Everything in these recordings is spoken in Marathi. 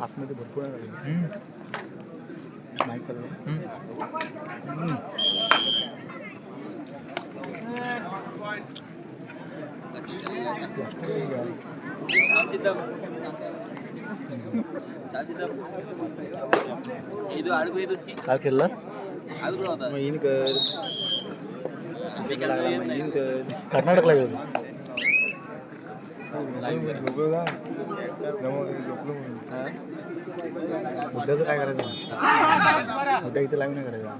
आतमध्ये भरपूर आहे नाही ಇದು ఆడుకెళ్ళా కర్ణాటకలో కాదు मुद्द्याचं काय करायचं मुद्दा इथे लाईव्ह नाही करायचा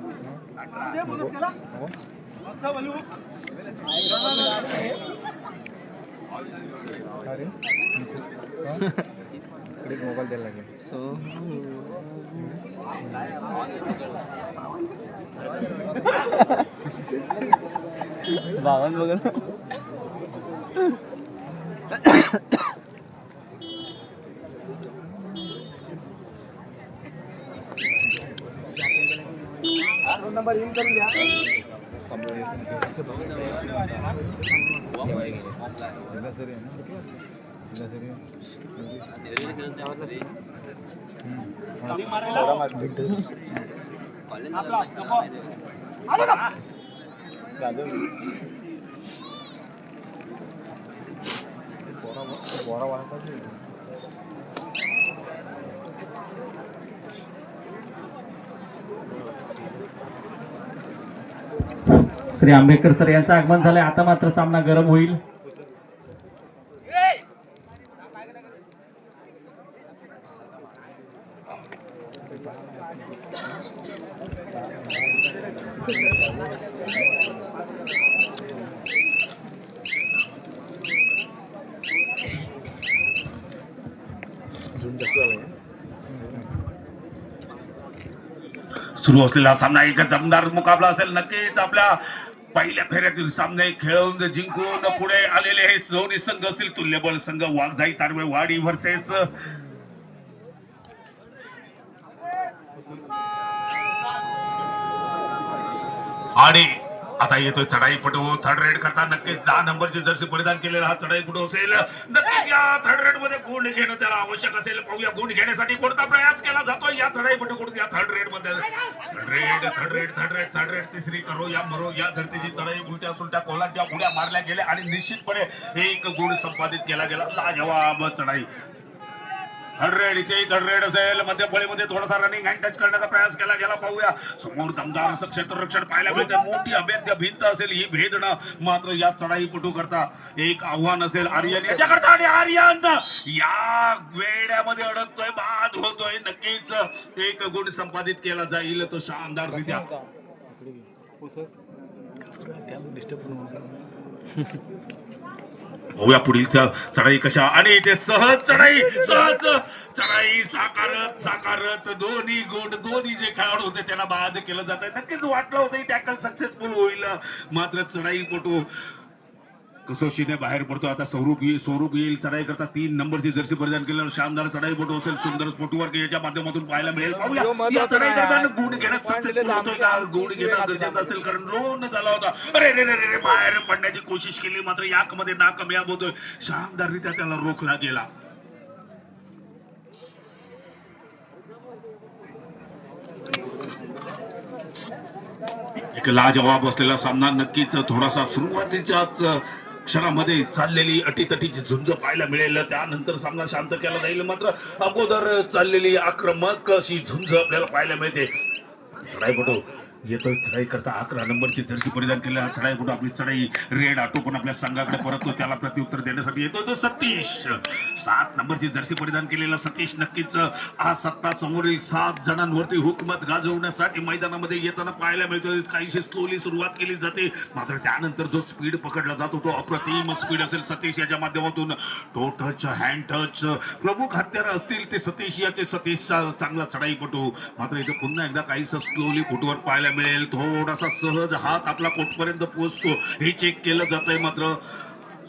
अरे इकडे मोबाईल द्यायला लागेल. बावन बघा. नंबर इन करून श्री आंबेडकर सर यांचं आगमन झालंय. आता मात्र सामना गरम होईल. सुरू असलेला सामना एक दमदार मुकाबला असेल. नक्कीच आपल्या पहिल्या फेऱ्यातील सामने खेळून जिंकून पुढे आलेले हे दोन्ही संघ असतील तुल्यबळ संघ वाघजाई तारवे वाडी व्हर्सेस आणि आता येतोय चढाईपटू. थर्ड रेड करता नक्कीच दहा नंबरची जर्सी परिधान केलेला हा चढाईपटू असेल. नक्कीच या थर्ड रेडमध्ये गुण घेणं त्याला आवश्यक असेल. पाहूया गुण घेण्यासाठी कोणता प्रयास केला जातो या चढाईपटू कडून या third रेडमध्ये. Third raid third raid third raid third raid तिसरी करो या मरो या धरतीची चढाई उलट्या सुलट्या कोलांच्या उड्या मारल्या गेल्या आणि निश्चितपणे एक गुण संपादित केला गेला. लाजवाब चढाई. हंड्रेड इथे हंड्रेड असेल. मध्य फळीमध्ये थोडासा रनिंग हँड टच करण्याचा प्रयास केला. गेला पाहूया. समोर दमदार असं क्षेत्ररक्षण पाहायला मिळते मोठी अभेद्य भिंत असेल. ही भेदणं मात्र या चढाई पटू करता एक आव्हान असेल. आर्यन याच्याकरता आणि आर्यन या वेड्यामध्ये अडकतोय. बाद होतोय. नक्कीच एक गुण संपादित केला जाईल. तो शानदार रित्या पाहूया पुढील चढाई कशा? आणि ते सहज चढाई सहज चढाई. साकारत साकारत दोन्ही गोट दोन्ही जे खेळाडू होते त्याला बाद केलं जात नक्कीच वाटलं होतं टॅकल सक्सेसफुल होईल. मात्र चढाई पटू कसोशीने बाहेर पडतो. आता स्वरूप येईल स्वरूप येईल. चढाई करता तीन नंबरची जर्सी परिधान केल्यावर शानदार चढाई पटू असेल सुंदर स्पोर्टवर याच्या माध्यमातून पाहायला मिळेल. पाहूया. चढाई गुण घेण्यात सक्सेसफुल होतोय का? गुण घेणं गरजेचं असेल कारण रोन झाला होता. अरे रे रे रे रे बाहेर पडण्याची कोशिश केली. मात्र याकमध्ये नाकामयाब होतोय. शानदाररित्या त्याला रोखला गेला. एक लाजवाब असलेला सामना नक्कीच थोडासा सुरुवातीच्याच क्षणामध्ये चाललेली अटीतटीची झुंज पाहायला मिळेल. त्यानंतर सामना शांत केला जाईल. मात्र अगोदर चाललेली आक्रमक अशी झुंज आपल्याला पाहायला मिळते. चढाईपटू येतोय चढाई करता अकरा नंबरची जर्सी परिधान केली. चढाई कुठं? आपली चढाई रेड आटोपून आपल्या संघाकडे परततो. त्याला प्रत्युत्तर देण्यासाठी येतो तो सतीश. सात नंबरची जर्सी परिधान केलेला सतीश नक्कीच. हा सत्ता समोरील सात जणांवरती हुकमत गाजवण्यासाठी मैदानामध्ये येताना पाहायला मिळतोय. काहीशी स्लोली सुरुवात केली जाते. मात्र त्यानंतर जो स्पीड पकडला जातो तो अप्रतिम स्पीड असेल सतीश याच्या माध्यमातून. टो टच हँड टच प्रमुख हत्यारं असतील ते सतीश याचे. सतीशचा चांगला चढाईपटू मात्र इथे पुन्हा एकदा काहीसं स्लोली फुटवर पाहायला मिळेल. थोडासा सहज हात आपला कोटपर्यंत पोहोचतो हे चेक केलं जात आहे मात्र.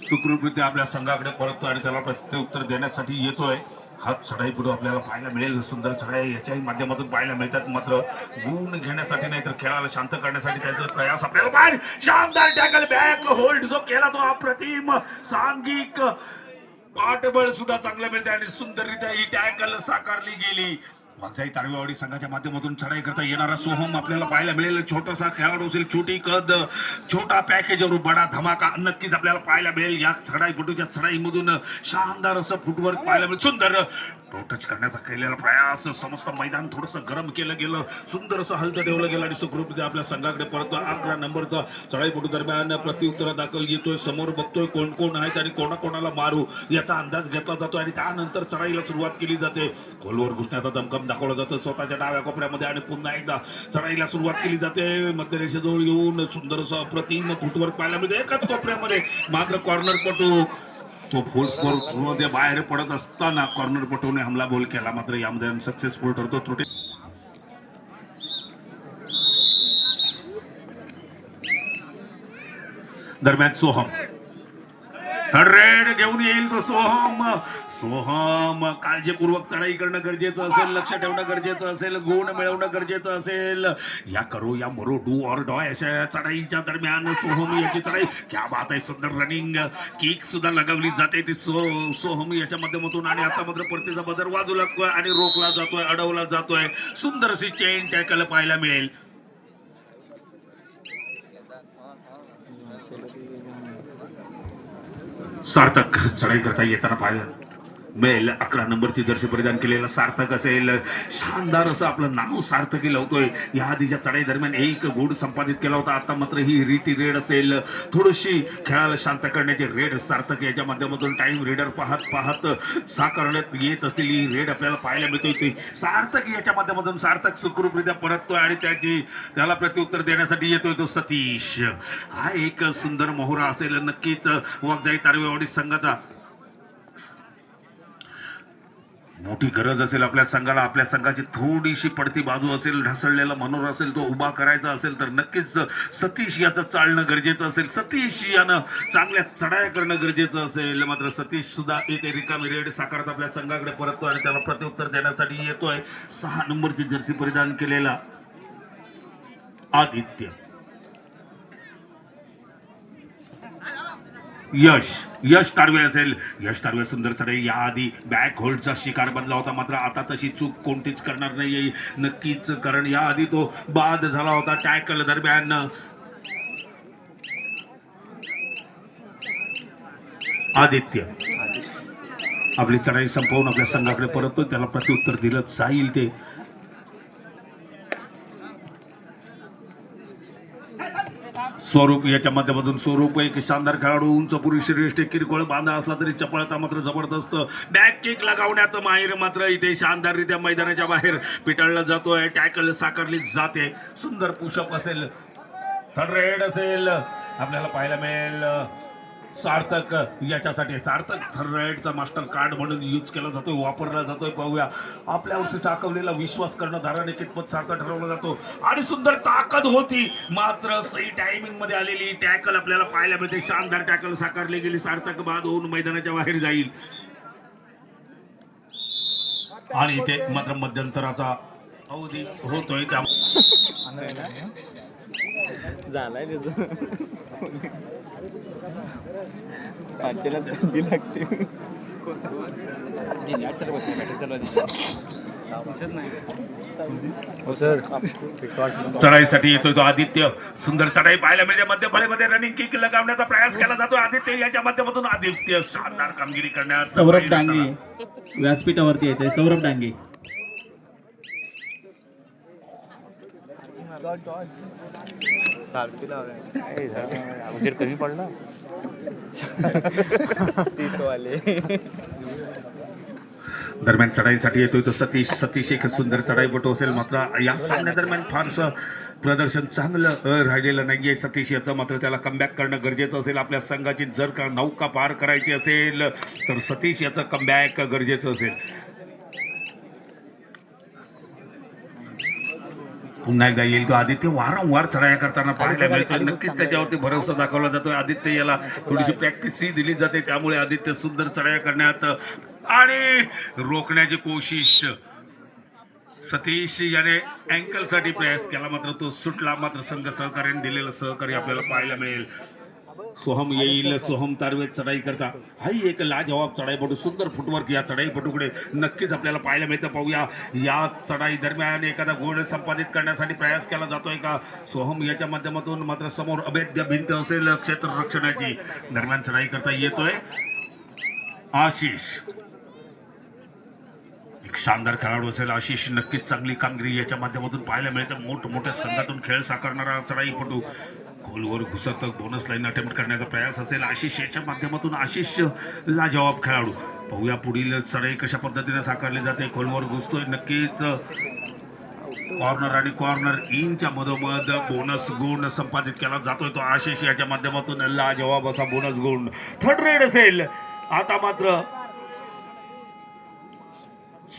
सुखरूपरित्या आपल्या संघाकडे परततो आणि त्याला प्रत्युत्तर देण्यासाठी येतोय. हात चढाईपुढे आपल्याला पाहायला मिळेल. सुंदर चढाई याच्याही माध्यमातून पाहायला मिळतात मात्र. गुण घेण्यासाठी नाही तर खेळाला शांत करण्यासाठी त्याचा प्रयास आपल्याला बाहेर शानदार टॅकल बॅक होल्ड जो केला तो अप्रतिम सांघिक. पाठबळ सुद्धा चांगलं मिळते आणि सुंदररित्या ही टॅकल साकारली गेली. वाघजाई तारवेवाडी संघाच्या माध्यमातून चढाई करता येणारा सोहम आपल्याला पाहायला मिळेल. छोटासा खेळाडू असेल छोटी कद छोटा पॅकेज और बडा धमाका नक्कीच आपल्याला पाहायला मिळेल. या चढाईपटूच्या चढाईमधून शानदार असं फुटवर्क पाहायला मिळेल. सुंदर टच करण्याचा केलेला प्रयास. समस्त मैदान थोडंसं गरम केलं गेलं. सुंदर असं हलतं ठेवलं गेलं आणि सुखरूप आपल्या संघाकडे परत अकरा नंबरचा चढाईपटू दरम्यान प्रत्युत्तर दाखल घेतोय समोर बघतोय कोण कोण आहेत आणि कोणाकोणाला मारू याचा अंदाज घेतला जातो आणि त्यानंतर चढाईला सुरुवात केली जाते. खोलवर घुसण्याचा दमकम दाखवला जातो स्वतःच्या डाव्या कोपऱ्यामध्ये आणि पुन्हा एकदा चढाईला सुरुवात केली जाते. मध्यरेषेजवळ येऊन सुंदर असं अप्रतिम फुटवर्क पाहायला मिळते. एकाच कोपऱ्यामध्ये मात्र कॉर्नर पटू. तो फुल स्कोरमध्ये बाहेर पडत असताना कॉर्नर पटवून हमला बोल केला. मात्र यामध्ये सक्सेसफुल ठरतो त्रुटी दरम्यान सोहम. रेड घेऊन येईल तो सोहम. सोहम काळजीपूर्वक चढाई करणं गरजेचं असेल लक्ष ठेवणं गरजेचं असेल गुण मिळवणं गरजेचं असेल. या करो या मरो डू ऑर डॉय अशा चढाईच्या दरम्यान सोहम याची चढाई. क्या बात आहे सुंदर रनिंग किक सुद्धा लगावली जाते ती सो सोहम याच्या माध्यमातून आणि आता मात्र परतीचा बदल लागतोय आणि रोखला जातोय अडवला जातोय. सुंदर अशी चेन टॅकल पाहायला मिळेल. सार्थक चढाई करता येताना पाहिलं. मेल अकरा नंबरची जर्सी परिधान केलेला सार्थक असेल. शानदार असं आपलं नाव सार्थकी लावतोय. या आधीच्या चढाई दरम्यान एक गुण संपादित केला होता. आता मात्र ही रीती रेड असेल. थोडीशी खेळाला शांत करण्याची रेड सार्थक याच्या माध्यमातून टाईम रेडर पाहत पाहत साकारण्यात येत असलेली रेड आपल्याला पाहायला मिळतोय. ती सार्थक याच्या माध्यमातून सार्थक सुखरूपरित्या परततोय आणि त्याची त्याला प्रत्युत्तर देण्यासाठी येतोय तो सतीश. हा एक सुंदर मोहरा असेल. नक्कीच वागजाई तारवेवाडी संघाचा मोठी गरज असेल आपल्या संघाला आपल्या संघाची थोडीशी पडती बाजू असेल ढासळलेला मनोर असेल तो उभा करायचा असेल तर नक्कीच सतीश याचं चालणं गरजेचं असेल. सतीश यानं चांगल्या चढाया करणं गरजेचं असेल. मात्र सतीश सुद्धा येते रिकामी रेड साकारत आपल्या संघाकडे परततो आणि त्याला प्रत्युत्तर देण्यासाठी येतोय. सहा नंबरची जर्सी परिधान केलेला आदित्य. यश यश तारवे असेल. यश तारवे सुंदर चढाई याआधी बॅक होल्डचा शिकार बनला होता मात्र आता तशी चूक कोणतीच करणार नाही नक्कीच कारण याआधी तो बाद झाला होता टॅकल दरम्यान. आदित्य. आपली चढाई संपवून आपल्या संघाकडे परततो त्याला प्रत्युत्तर दिलं जाईल ते. स्वरूप याच्या माध्यमातून स्वरूप एक शानदार खेळाडू उंच पुरुष श्रेष्ठ किरकोळ बांधा असला तरी चपळता मात्र जबरदस्त. बॅक किक लगावण्यात माहीर मात्र इथे शानदाररित्या मैदानाच्या बाहेर पिटाळला जातोय. टॅकल साकारली जाते. सुंदर पुशअप असेल. थर्ड रेड असेल. आपल्याला पाहायला मिळेल. सार्थक याच्यासाठी सार्थक थर्ड मास्टर कार्ड म्हणून यूज केला जातोय वापरला जातोय पाहूया. आपल्यावरती टाकवलेला विश्वास करणं कितपत सार्थ ठरवला जातो? आणि सुंदर ताकद होती. मात्र सही टायमिंगमध्ये आलेली टॅकल आपल्याला पाहायला मिळते. शानदार टॅकल साकारली गेली. सार्थक बाद होऊन मैदानाच्या बाहेर जाईल. आणि इथे मात्र मध्यंतराचा अवधी होतोय. त्या झालाय त्याचं. पाचशेला थंडी लागते. चढाईसाठी येतोय तो आदित्य. सुंदर चढाई पाहायला मिळते. मध्य फळीमध्ये रनिंग किक लगावण्याचा प्रयास केला जातो. आदित्य याच्या माध्यमातून आदित्य शानदार कामगिरी करण्यात सौरभ डांगे व्यासपीठावरती यायचंय. सौरभ डांगे. उजेड कमी पडला वाले दरम्यान चढाईसाठी येतोय तो सतीश. सतीश एक सुंदर चढाईपटू असेल मात्र या सामन्यादरम्यान फारसं प्रदर्शन चांगलं राहिलेलं राहिलेलं नाहीये. सतीश याचं मात्र त्याला कमबॅक करणं गरजेचं असेल. आपल्या संघाची जर का नौका पार करायची असेल तर सतीश याचं कमबॅक गरजेचं असेल. पुन्हा एकदा येईल तो आदित्य. वारंवार चढाया करताना पाहायला मिळतो. नक्कीच त्याच्यावरती भरोसा दाखवला जातोय आदित्य याला थोडीशी प्रॅक्टिसही दिली जाते. त्यामुळे आदित्य सुंदर चढाया करण्यात आणि रोखण्याची कोशिश. सतीश याने अँकलसाठी प्रयास केला. मात्र तो सुटला. मात्र संघ सहकार्याने दिलेलं सहकार्य आपल्याला पाहायला मिळेल. सोहम येईल सोहम तारवे चढाई करता. हाही एक लाजवाब चढाईपटू सुंदर फुटवर्क या चढाईपटूकडे नक्कीच आपल्याला पाहायला मिळतं. पाहूया या चढाई दरम्यान एखादा गोड संपादित करण्यासाठी प्रयास केला जातोय का? सोहम याच्या माध्यमातून मात्र समोर अभेद्य भिंत असेल क्षेत्र रक्षणाची दरम्यान चढाई करता येतोय. आशिष. एक शानदार खेळाडू असेल आशिष. नक्कीच चांगली कामगिरी याच्या माध्यमातून पाहायला मिळते. मोठमोठ्या संघातून खेळ साकारणारा चढाईपटू. खोलवर घुसत बोनस लाईन अटेम्प्ट करण्याचा प्रयास असेल. आशिष याच्या माध्यमातून आशिष लाजवाब खेळाडू. पाहूया पुढील चढाई कशा पद्धतीने साकारली जाते. खोलवर घुसतोय नक्कीच. कॉर्नर आणि कॉर्नर इनच्या मधोमध बोनस गुण संपादित केला जातोय तो आशिष याच्या माध्यमातून. लाजवाब असा बोनस गुण. थर्ड रेड असेल. आता मात्र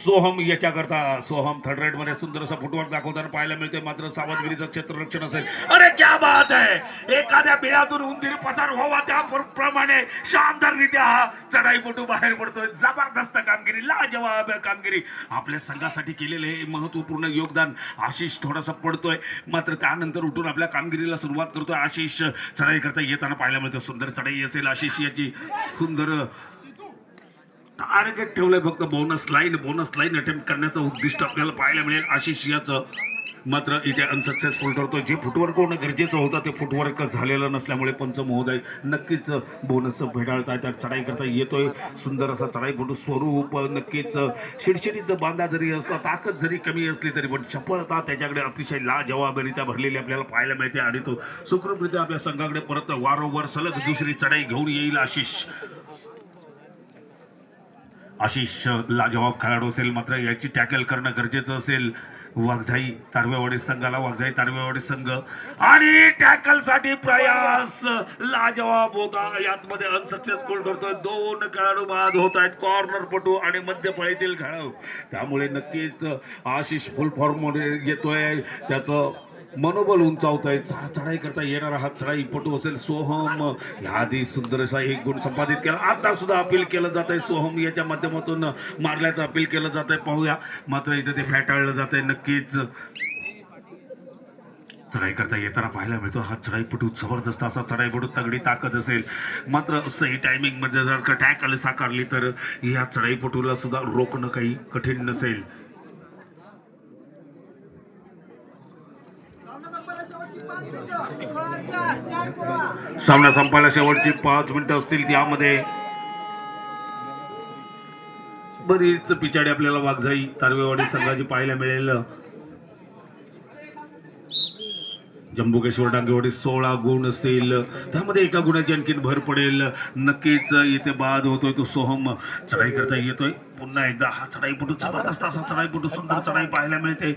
सोहम याच्याकरता सोहम थर्ड रेडमध्ये सुंदर असा फुटवर्क दाखवताना पाहायला मिळते मात्र सावधगिरीचं क्षेत्ररक्षण असेल. अरे क्या बात आहे! एखाद्या बिळातून उंदीर पसार व्हावा त्याप्रमाणे शानदाररित्या हा चढाई चढाईपटू बाहेर पडतोय. जबरदस्त कामगिरी लाजवाब कामगिरी. आपल्या संघासाठी केलेले हे महत्त्वपूर्ण योगदान आशिष थोडासा पडतोय. मात्र त्यानंतर उठून आपल्या कामगिरीला सुरुवात करतोय आशिष. चढाई करता येताना पाहायला मिळतं सुंदर चढाई असेल आशिष याची. सुंदर टार्गेट ठेवलंय फक्त bonus line bonus line attempt करण्याचं उद्दिष्ट आपल्याला पाहायला मिळेल. आशिष याचं मात्र इथे अनसक्सेसफुल ठरतो जे फुटवर्क होणं गरजेचं होतं ते फुटवर्क झालेलं नसल्यामुळे पंच महोदय नक्कीच बोनस भेडाळता त्या चढाई करता येतोय. सुंदर असा चढाईपटू स्वरूप नक्कीच शिडशिडीत बांधा जरी असला ताकद जरी कमी असली तरी पण चपळता त्याच्याकडे अतिशय लाजवाबरित्या भरलेली आपल्याला पाहायला मिळते. आणि तो सुखरूपरित्या आपल्या संघाकडे परत वारंवार सलग दुसरी चढाई घेऊन येईल आशिष. आशिष लाजवाब खेळाडू असेल मात्र याची टॅकल करणं गरजेचं असेल. वाघजाई तारवेवाडी संघाला वाघजाई तारवेवाडी संघ. आणि टॅकलसाठी प्रयास. लाजवाब होता. यातमध्ये अनसक्सेसफुल ठरतोय. दोन खेळाडू बाद होत आहेत. कॉर्नर पटू आणि मध्यपाळीतील खेळाडू त्यामुळे नक्कीच आशिष फुल फॉर्ममध्ये येतोय. त्याचं मनोबल उंचावत आहे चढाई करता येणारा हा चढाई पटू असेल. सोहम याआधी सुंदर असा एक गुण संपादित केला. आता सुद्धा अपील केलं जात आहे सोहम याच्या माध्यमातून मारल्याचं अपील केलं जात आहे पाहूया. मात्र इथं ते फेटाळलं जात आहे नक्कीच. चढाई करता येताना पाहायला मिळतो. हा चढाईपटू जबरदस्त असा चढाईपटू तगडी ताकद असेल. मात्र सही टायमिंगमध्ये जर का टॅकल साकारली तर या चढाईपटूला सुद्धा रोखणं काही कठीण नसेल. सामना संपायला शेवटची पाच मिनिटं असतील त्यामध्ये. बरीच पिछाडी आपल्याला वाघजाई तारवेवाडी संघाची पाहायला मिळेल जम्बुकेश्वर डांगेवाडी सोळा गुण असतील. त्यामध्ये एका गुणाची आणखीन भर पडेल. नक्कीच येथे बाद होतोय तो सोहम. चढाई करता येतोय. पुन्हा एकदा हा चढाईपटू जबरदस्त असा चढाईपटू सुंदर चढाई पाहायला मिळते.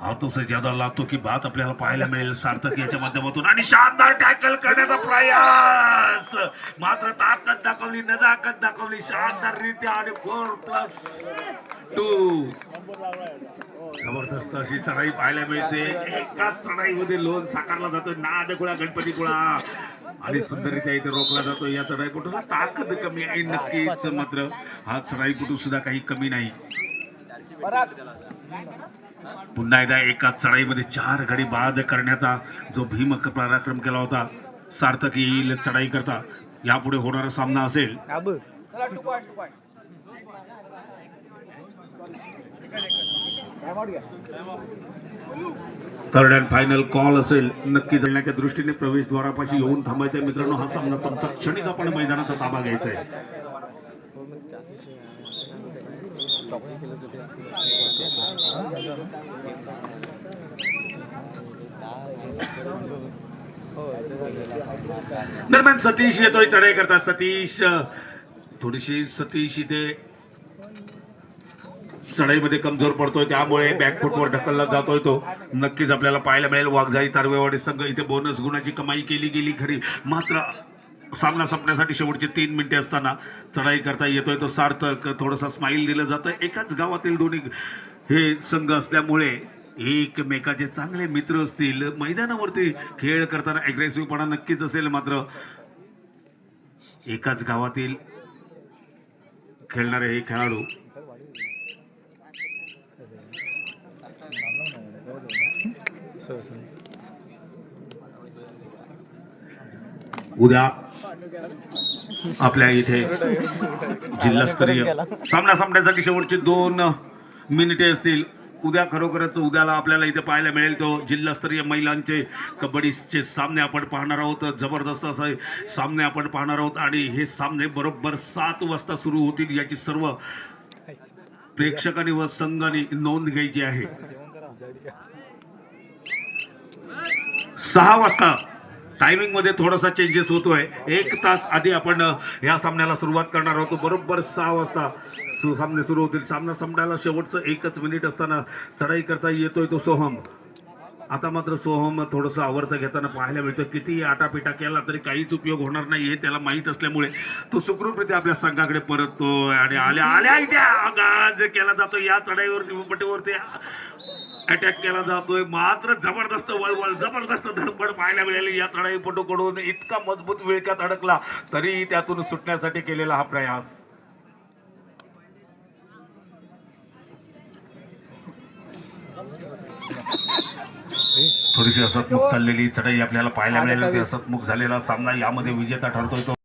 हातों से ज्यादा लागतो की बात आपल्याला पाहायला मिळेल सार्थक याच्या माध्यमातून. आणि शानदार टॅकल करण्याचा प्रयास. मात्र ताकद दाखवली नजाकत दाखवली शानदार रित्या आणि फोर प्लस टू जबरदस्त अशी चढाई पाहायला मिळते. एकाच चढाईमध्ये लोन साकारला जातो नाद कुळा गणपती गुळा आणि सुंदररित्या इथे रोखला जातो या चढाई कुठून? ताकद कमी आहे नक्कीच. मात्र हा चढाईपटू सुद्धा काही कमी नाही. पुन्हा एकदा एका चढाईमध्ये चार गडी बाद करण्याचा जो भीमक पराक्रम केला होता सार्थक येईल चढाई करता यापुढे होणारा सामना असेल. थर्ड अँड फायनल कॉल असेल. नक्की जळण्याच्या दृष्टीने प्रवेशद्वारापाशी येऊन थांबायचं मित्रांनो. हा सामना क्षणिक आपण मैदानाचा ताबा घ्यायचा आहे दरम्यान सतीश येतोय तडे करता सतीश. थोडीशी सतीश इथे चढाईमध्ये कमजोर पडतोय त्यामुळे बॅकफुटवर ढकलला जातोय तो. नक्कीच आपल्याला पाहायला मिळेल वाघजाई तारवेवाडी संघ. इथे बोनस गुणाची कमाई केली गेली खरी. मात्र सामना संपण्यासाठी शेवटचे तीन मिनिटे असताना चढाई करता येतोय. तो सार्थक थोडंसं स्माईल दिलं जातं एकाच गावातील दोन्ही हे संघ असल्यामुळे एकमेकाचे चांगले मित्र असतील. मैदानावरती खेळ करताना अग्रेसिव्हपणा नक्कीच असेल मात्र. एकाच गावातील खेळणारे हे खेळाडू. उद्या आपल्या इथे जिल्हास्तरीय सामना सामन्यासाठी शेवटचे दोन मिनिटे असतील. उद्या खरोखरच उद्याला आपल्याला इथे पाहायला मिळेल तो जिल्हास्तरीय महिलांचे कबड्डीचे सामने आपण पाहणार आहोत. जबरदस्त असे सामने आपण पाहणार आहोत आणि हे सामने बरोबर सात वाजता सुरू होतील याची सर्व प्रेक्षकांनी व संघाने नोंद घ्यायची आहे. सहा वाजता टायमिंगमध्ये थोडासा चेंजेस होतो आहे एक तास आधी आपण ह्या या सामन्याला सुरुवात करणार आहोत बरोबर सहा वाजता सु- सामने सुरू होतील. सामना संपण्याला शेवटचं एकच मिनिट असताना चढाई करता येतोय तो सोहम. आता मात्र सोहम थोडंसं आवर्त घेताना पाहायला मिळतं किती आटापिटा केला तरी काहीच उपयोग होणार नाही हे त्याला माहीत असल्यामुळे तो सुखरूपरित्या आपल्या संघाकडे परततो आणि आल्या आल्या इथे. आगाज केला जातो. या चढाईवर निमपटीवरती अटॅक केला जातोय. मात्र जबरदस्त वळवळ जबरदस्त धडपड पाहायला मिळाली. या चढाईपटूकडून इतका मजबूत विळक्यात अडकला तरी त्यातून सुटण्यासाठी केलेला हा प्रयास. थोडीशी हसतमुख चाललेली चढाई आपल्याला पाहायला मिळाली. होती हसतमुख झालेला सामना यामध्ये विजेता ठरतोय तो.